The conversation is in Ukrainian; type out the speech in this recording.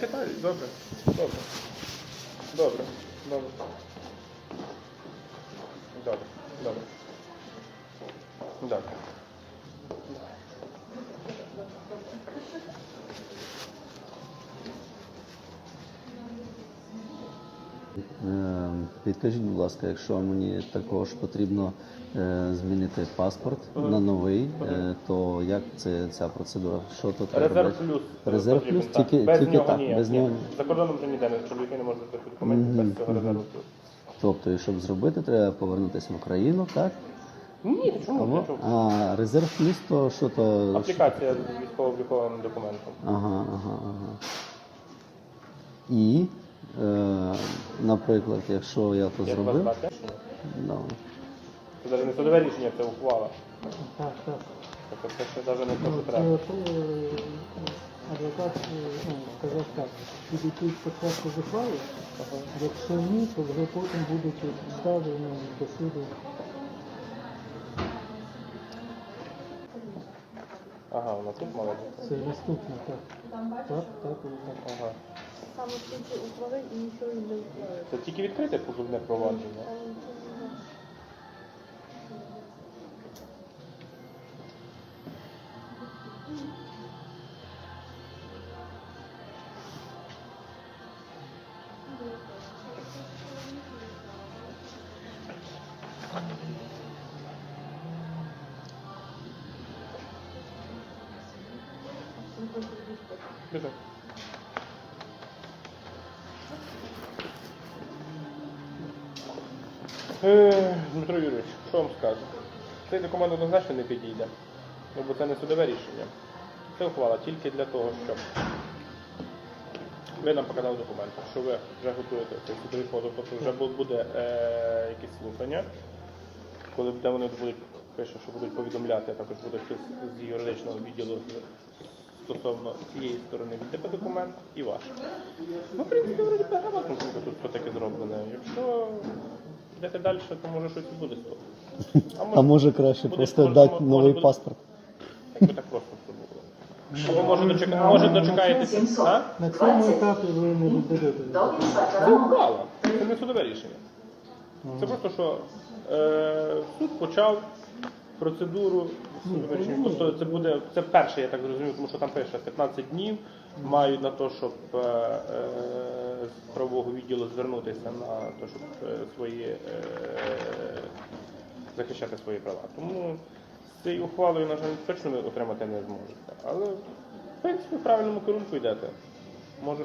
читаю, добре. Добре. Добре. Добре. Добре. Добре. Добре. Підкажіть, будь ласка, якщо мені також потрібно е, змінити паспорт на новий, е, то як це ця процедура? Що тут Резерв плюс. Резерв плюс? так. Тільки- без тільки нього так, ніяк, без ні. нього? За кордоном вже ніде не чоловіки не можуть бути документів без цього резерву плюс. Тобто, і щоб зробити, треба повернутися в Україну, так? Ні, ти чому? Або, Ти чому? а резерв плюс, то що то? Аплікація з військово-обліковим документом. Ага, ага, ага. І, е, наприклад, якщо я то зробив, да. Це навіть не судове рішення, це ухвала. Так, так. Тобто це ще навіть не те, Ну, що треба. е, адвокат е, ну, сказав так, підійти спочатку з ухвали, якщо ні, то вже потім будуть підстави ну, до суду. Ага, вона тут молодець. Це наступне, так. Так, так, так. Ага. Саме тільки ухвали і нічого не ухвали. Це тільки відкрите позовне провадження. Е, Дмитро Юрійович, що вам скажу? Цей документ однозначно не підійде, ну, бо це не судове рішення. Це ухвала тільки для того, щоб ви нам показали документи, що ви вже готуєте цей судовий позов, тобто вже буде е, якісь слухання, коли де вони будуть пише, що будуть повідомляти, також буде хтось з юридичного відділу стосовно цієї сторони віддати документ і ваш. Ну, в принципі, вроді би грамотно тут все таке зроблене. Якщо йдете далі, то може щось і буде з того. А може краще буде- просто може- дати може новий буде- паспорт? Якби так просто все було. Або може, дочека... може дочекаєтесь. На цьому етапі ви не віддаєте. Це ухвала. Це не судове рішення. Це просто що е, суд почав процедуру. Тобто це буде це перше, я так зрозумів, тому що там пише 15 днів мають на те, щоб е, е, з правового відділу звернутися на те, щоб е, свої е, захищати свої права. Тому з цією ухвалою, на жаль, точно ви отримати не зможете. Але в принципі в правильному керунку йдете. Може,